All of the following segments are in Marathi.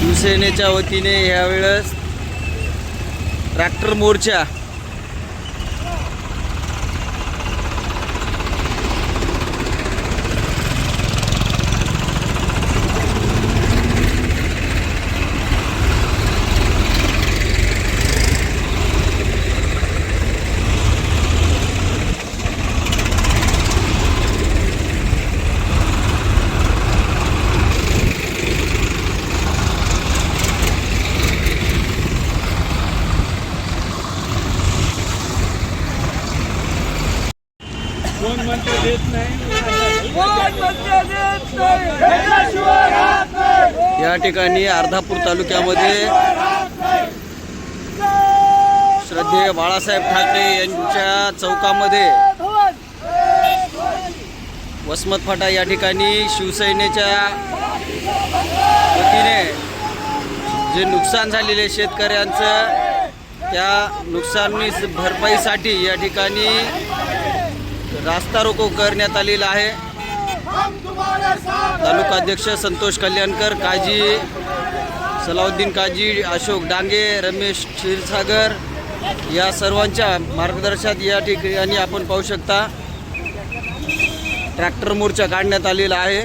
शिवसेनेच्या वतीने यावेळेस ट्रॅक्टर मोर्चा कोण म्हणते देत नाही? या ठिकाणी अर्धापूर तालुक्यामध्ये श्रद्धेय बाळासाहेब ठाकरे यांच्या चौकामध्ये वसमत फाटा या ठिकाणी शिवसेनेच्या वतीने जे नुकसान झालेले शेतकऱ्यांचं त्या नुकसानी भरपाईसाठी या ठिकाणी रास्ता रोको करण्यात आलेला आहे. तालुका अध्यक्ष संतोष कल्याणकर काजी सलाउद्दीन काजी अशोक डांगे रमेश क्षीरसागर या सर्वांच्या मार्गदर्शनात या ठिकाणी आपण पाहू शकता ट्रॅक्टर मोर्चा काढण्यात आलेला आहे.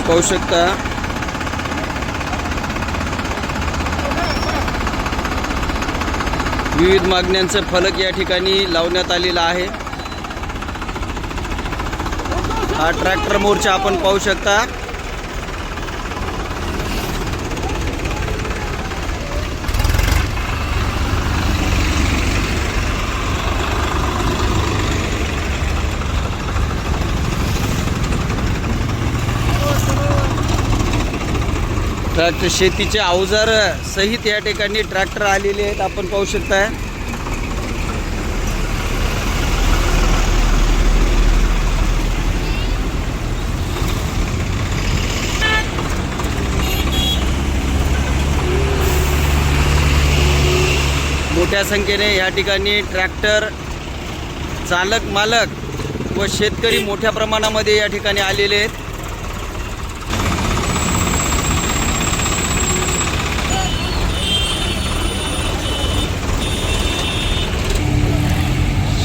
पाहू शकता विविध मागण्यांचं फलक या ठिकाणी लावण्यात आलेला आहे. हा ट्रॅक्टर मोर्चा आपण पाहू शकता. ट्रॅक्टर शेतीचे अवजार सहित या ठिकाणी ट्रॅक्टर आलेले आहेत आपण पाहू शकताय. मोठ्या संख्येने या ठिकाणी ट्रॅक्टर चालक मालक व शेतकरी मोठ्या प्रमाणामध्ये या ठिकाणी आलेले आहेत.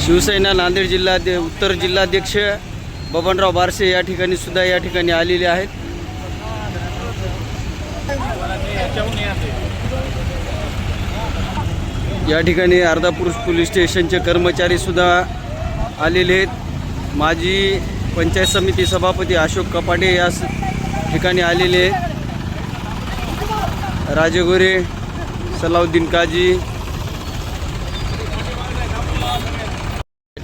शिवसेना नांदेड जिल्हा उत्तर जिल्हाध्यक्ष बबनराव बारसे या ठिकाणी सुद्धा या ठिकाणी आलेले आहेत. या ठिकाणी अर्धापूर पोलीस स्टेशनचे कर्मचारी सुद्धा आलेले आहेत. माजी पंचायत समिती सभापती अशोक कपाटे या ठिकाणी आलेले आहेत. राजगोरे सलाउद्दीन काजी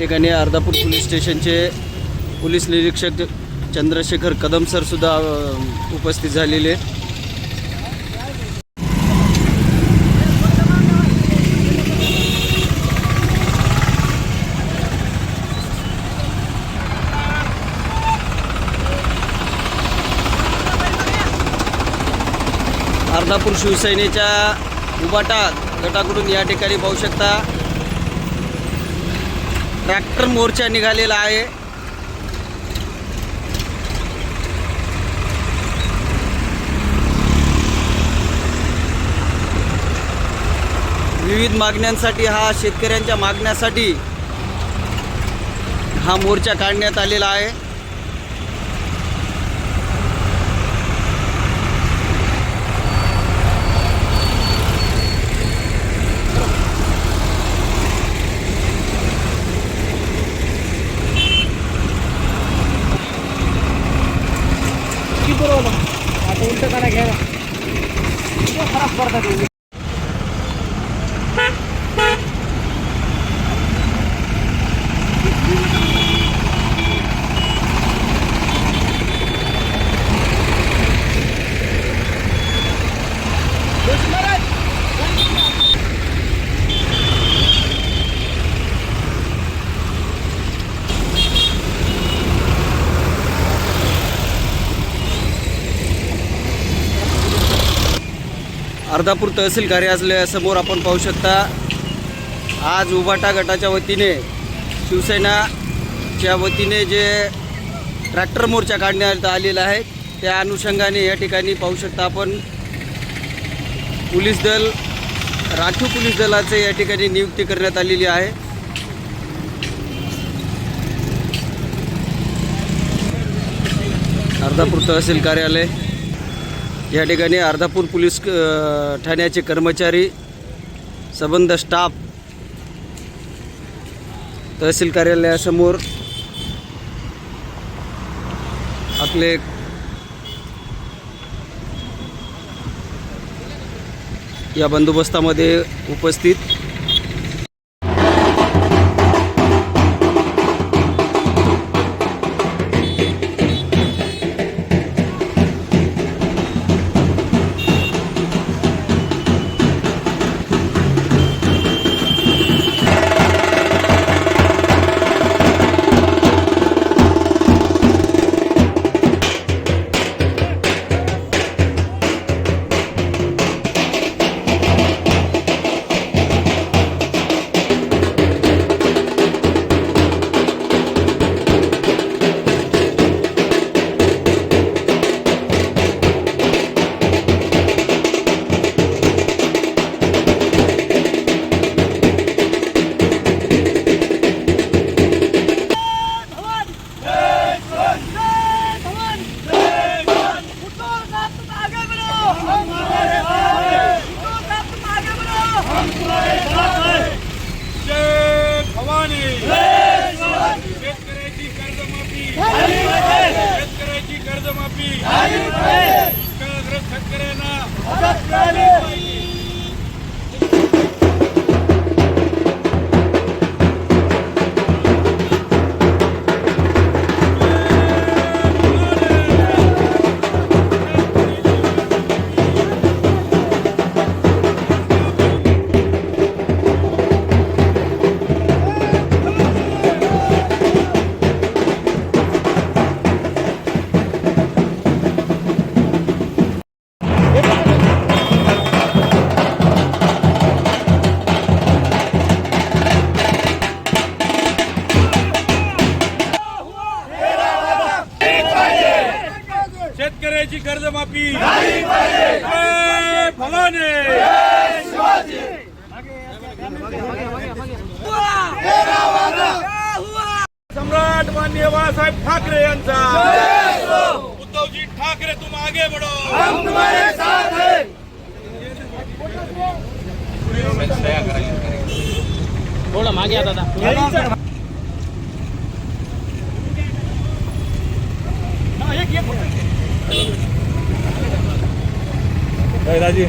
ठिकाणी अर्धापूर पोलीस स्टेशनचे पोलीस निरीक्षक चंद्रशेखर कदम सर सुद्धा उपस्थित झालेले आहेत. अर्धापूर शिवसेनेच्या उबाटा गटाकडून या ठिकाणी पाहू शकता ट्रॅक्टर मोर्चा निघालेला आहे. विविध मागण्यांसाठी हा शेतकऱ्यांच्या मागण्यासाठी हा मोर्चा काढण्यात आलेला आहे. आता उलट अर्धापूर तहसील कार्यालयासमोर आपण पाहू शकता आज उभाटा गटाच्या वतीने शिवसेनाच्या वतीने जे ट्रॅक्टर मोर्चा काढण्यात आलेला आहे त्या अनुषंगाने या ठिकाणी पाहू शकता आपण पोलीस दल राखीव पोलीस दलाचे या ठिकाणी नियुक्ती करण्यात आलेली आहे. अर्धापूर तहसील कार्यालय. या ठिकाणी अर्धापूर पोलीस ठाण्याचे कर्मचारी संबंध स्टाफ तहसील कार्यालयासमोर आपले या बंदोबस्तामध्ये उपस्थित शेतकऱ्याची कर्जमाफी. जय भवानी सम्राट मान्य बाळासाहेब ठाकरे यांचा. उद्धवजी ठाकरे तुम आगे बढो. थोडं मागे या दादा. राजी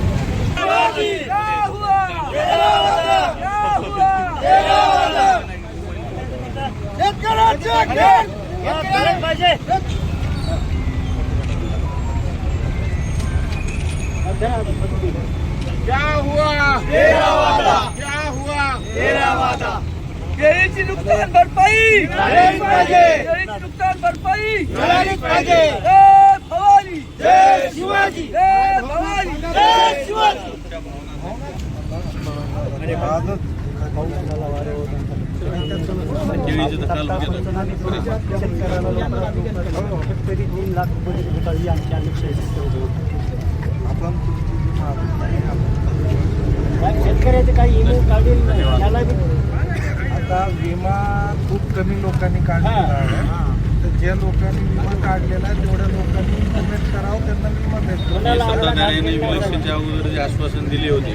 क्या हुआ तेरा वादा क्या हुआ तेरा वादा केळीची नुकसान भरपाई. केळीची नुकसान भरपाई पाहिजे. भवानी जय शिवाजी। जय भवानी जय शिवाजी। शेतकऱ्याचे काही इमू काढील त्याला बी आता विमा खूप कमी लोकांनी काढलेला आहे. लोकांनी विमा काढलेला आहे तेवढ्या लोकांनी करावं त्यांना विमा सत्ताधाऱ्यांनी इलेक्शनच्या अगोदर जे आश्वासन दिले होते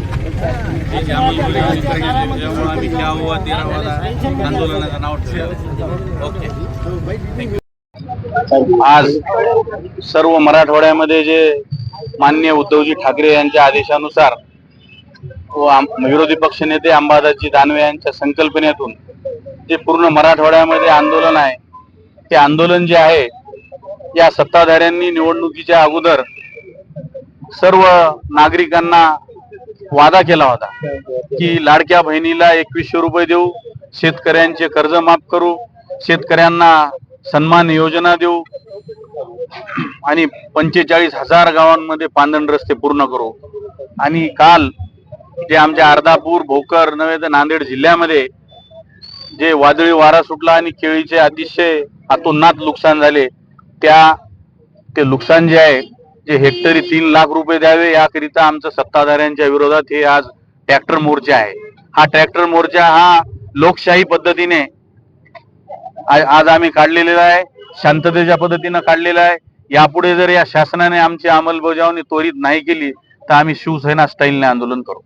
अंमलबजावणी त्यामुळे आम्ही क्या हुआ तेरा वाला आंदोलनाचं नाव ठेवलं. ओके. आज सर्व मराठवाड्यामध्ये जे मान्य उद्धवजी ठाकरे यांच्या आदेशानुसार विरोधी पक्षनेते अंबादासजी दानवे यांच्या संकल्पनेतून जे पूर्ण मराठवाड्यामध्ये आंदोलन आहे ते आंदोलन जे आहे या सत्ताधाऱ्यांनी निवडणुकीच्या अगोदर सर्व नागरिकांना वादा केला होता की लाडक्या बहिणीला एकवीसशे रुपये देऊ शेतकऱ्यांचे कर्ज माफ करू शेतकऱ्यांना सन्मान योजना देऊ आणि पंचेचाळीस हजार गावांमध्ये पांदण रस्ते पूर्ण करू. आणि काल जे आमच्या अर्धापूर भोकर नव्हे तर नांदेड जिल्ह्यामध्ये जे वादळी वारा सुटला आणि केळीचे अतिशय अतोनात नुकसान झाले. त्या ते नुकसान जे आहे जे हेक्टरी तीन लाख रुपये द्यावे याकरिता आमचं सत्ताधाऱ्यांच्या विरोधात हे आज ट्रॅक्टर मोर्चा आहे. हा ट्रॅक्टर मोर्चा हा लोकशाही पद्धतीने आज आम्ही काढलेला आहे शांततेच्या पद्धतीनं काढलेला आहे. यापुढे जर या शासनाने आमची अंमलबजावणी त्वरित नाही केली तर आम्ही शिवसेना स्टाईलने आंदोलन करू.